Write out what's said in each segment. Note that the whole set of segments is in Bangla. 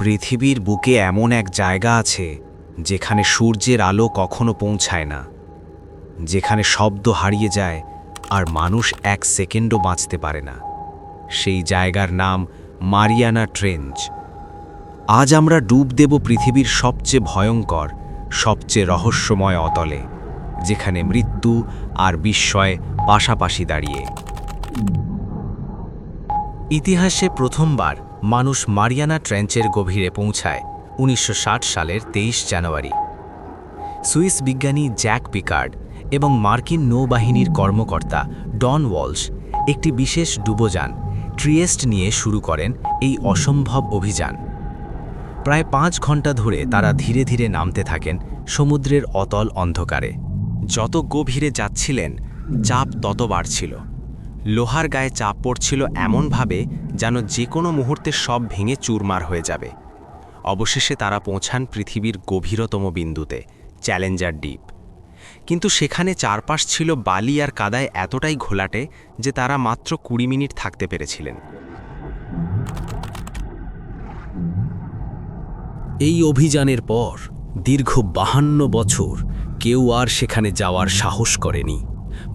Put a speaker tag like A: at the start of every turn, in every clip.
A: পৃথিবীর বুকে এমন এক জায়গা আছে, যেখানে সূর্যের আলো কখনো পৌঁছায় না, যেখানে শব্দ হারিয়ে যায় আর মানুষ এক সেকেন্ডও বাঁচতে পারে না। সেই জায়গার নাম মারিয়ানা ট্রেঞ্চ। আজ আমরা ডুব দেব পৃথিবীর সবচেয়ে ভয়ঙ্কর, সবচেয়ে রহস্যময় অতলে, যেখানে মৃত্যু আর বিস্ময় পাশাপাশি দাঁড়িয়ে। ইতিহাসে প্রথমবার মানুষ মারিয়ানা ট্রেঞ্চের গভীরে পৌঁছায় উনিশশো ষাট সালের তেইশ জানুয়ারি। সুইস বিজ্ঞানী জ্যাক পিকার্ড এবং মার্কিন নৌবাহিনীর কর্মকর্তা ডন ওয়ালস একটি বিশেষ ডুবোযান ট্রিয়েস্ট নিয়ে শুরু করেন এই অসম্ভব অভিযান। প্রায় পাঁচ ঘণ্টা ধরে তারা ধীরে ধীরে নামতে থাকেন সমুদ্রের অতল অন্ধকারে। যত গভীরে যাচ্ছিলেন, চাপ তত বাড়ছিল। লোহার গায়ে চাপ পড়ছিল এমনভাবে যেন যে কোনো মুহূর্তে সব ভেঙে চুরমার হয়ে যাবে। অবশেষে তারা পৌঁছান পৃথিবীর গভীরতম বিন্দুতে, চ্যালেঞ্জার ডিপ কিন্তু সেখানে চারপাশ ছিল বালি আর কাদায় এতটাই ঘোলাটে যে তারা মাত্র কুড়ি মিনিট থাকতে পেরেছিলেন। এই অভিযানের পর দীর্ঘ বাহান্ন বছর কেউ আর সেখানে যাওয়ার সাহস করেনি।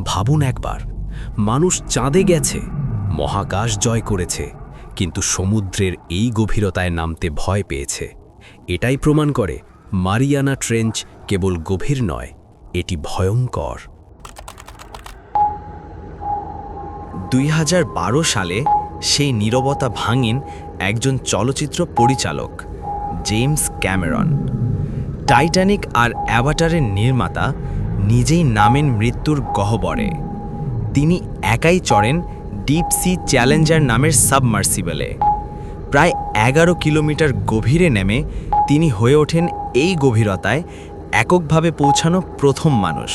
A: ভাবুন একবার মানুষ চাঁদে গেছে, মহাকাশ জয় করেছে, কিন্তু সমুদ্রের এই গভীরতায় নামতে ভয় পেয়েছে। এটাই প্রমাণ করে মারিয়ানা ট্রেঞ্চ কেবল গভীর নয়, এটি ভয়ঙ্কর। দুই হাজার বারো সালে সেই নীরবতা ভাঙেন একজন চলচ্চিত্র পরিচালক, জেমস ক্যামেরন। টাইটানিক আর অ্যাভাটারের নির্মাতা নিজেই নামেন মৃত্যুর গহ্বরে। তিনি একাই চড়েন ডিপ সি চ্যালেঞ্জার নামের সাবমার্সিবলে। প্রায় এগারো কিলোমিটার গভীরে নেমে তিনি হয়ে ওঠেন এই গভীরতায় এককভাবে পৌঁছানো প্রথম মানুষ।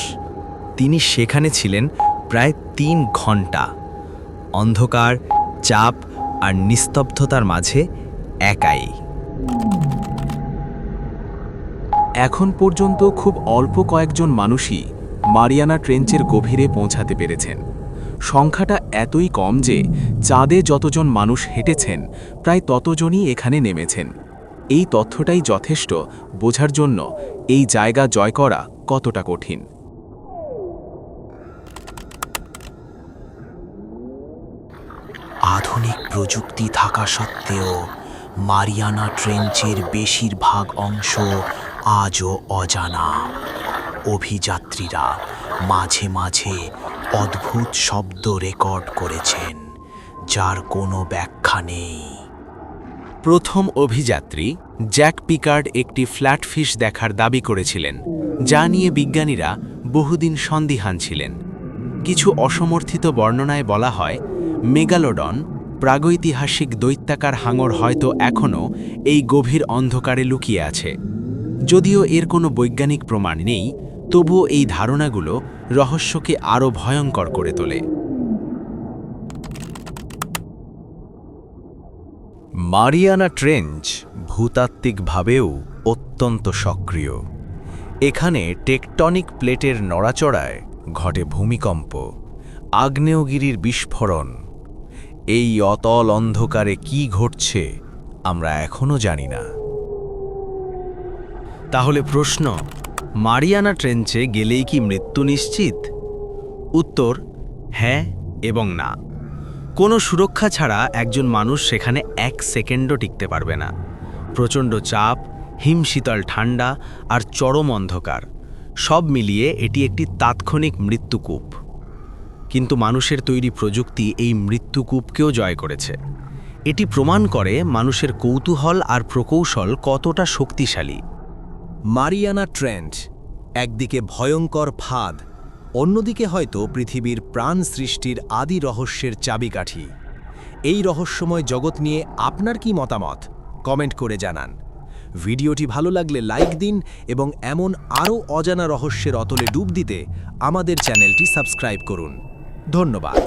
A: তিনি সেখানে ছিলেন প্রায় তিন ঘণ্টা অন্ধকার, চাপ আর নিস্তব্ধতার মাঝে একাই।
B: এখন পর্যন্ত খুব অল্প কয়েকজন মানুষই মারিয়ানা ট্রেঞ্চের গভীরে পৌঁছাতে পেরেছেন। সংখ্যাটা এতই কম যে চাঁদে যতজন মানুষ হেঁটেছেন, প্রায় ততজনই এখানে নেমেছেন। এই তথ্যটাই যথেষ্ট বোঝার জন্য এই জায়গা জয় করা কতটা কঠিন।
C: আধুনিক প্রযুক্তি থাকা সত্ত্বেও মারিয়ানা ট্রেঞ্চের বেশিরভাগ অংশ আজও অজানা। অভিযাত্রীরা মাঝে মাঝে অদ্ভুত শব্দ রেকর্ড করেছেন, যার কোনো ব্যাখ্যা নেই।
A: প্রথম অভিযাত্রী জ্যাক পিকার্ড একটি ফ্ল্যাটফিশ দেখার দাবি করেছিলেন, যা নিয়ে বিজ্ঞানীরা বহুদিন সন্দিহান ছিলেন। কিছু অসমর্থিত বর্ণনায় বলা হয়, মেগালোডন প্রাগৈতিহাসিক দৈত্যাকার হাঙর হয়তো এখনও এই গভীর অন্ধকারে লুকিয়ে আছে। যদিও এর কোনো বৈজ্ঞানিক প্রমাণ নেই তবুও এই ধারণাগুলো রহস্যকে আরও ভয়ঙ্কর করে তোলে। মারিয়ানা ট্রেঞ্চ ভূতাত্ত্বিকভাবেও অত্যন্ত সক্রিয়। এখানে টেকটনিক প্লেটের নড়াচড়ায় ঘটে ভূমিকম্প, আগ্নেয়গিরির বিস্ফোরণ। এই অতল অন্ধকারে কি ঘটছে আমরা এখনও জানি না। তাহলে প্রশ্ন মারিয়ানা ট্রেঞ্চে গেলেই কি মৃত্যু নিশ্চিত? উত্তর হ্যাঁ এবং না। কোনো সুরক্ষা ছাড়া একজন মানুষ সেখানে এক সেকেন্ডও টিকতে পারবে না। প্রচণ্ড চাপ, হিমশীতল ঠান্ডা আর চরম অন্ধকার। সব মিলিয়ে এটি একটি তাৎক্ষণিক মৃত্যুকূপ। কিন্তু মানুষের তৈরি প্রযুক্তি এই মৃত্যুকূপকেও জয় করেছে। এটি প্রমাণ করে মানুষের কৌতূহল আর প্রকৌশল কতটা শক্তিশালী।
D: মারিয়ানা ট্রেন্ড একদিকে ভয়ঙ্কর ফাঁদ, অন্যদিকে হয়তো পৃথিবীর প্রাণ সৃষ্টির আদি রহস্যের চাবিকাঠি। এই রহস্যময় জগৎ নিয়ে আপনার কি মতামত? কমেন্ট করে জানান। ভিডিওটি ভালো লাগলে লাইক দিন এবং এমন আরও অজানা রহস্যের অতলে ডুব দিতে আমাদের চ্যানেলটি সাবস্ক্রাইব করুন। ধন্যবাদ।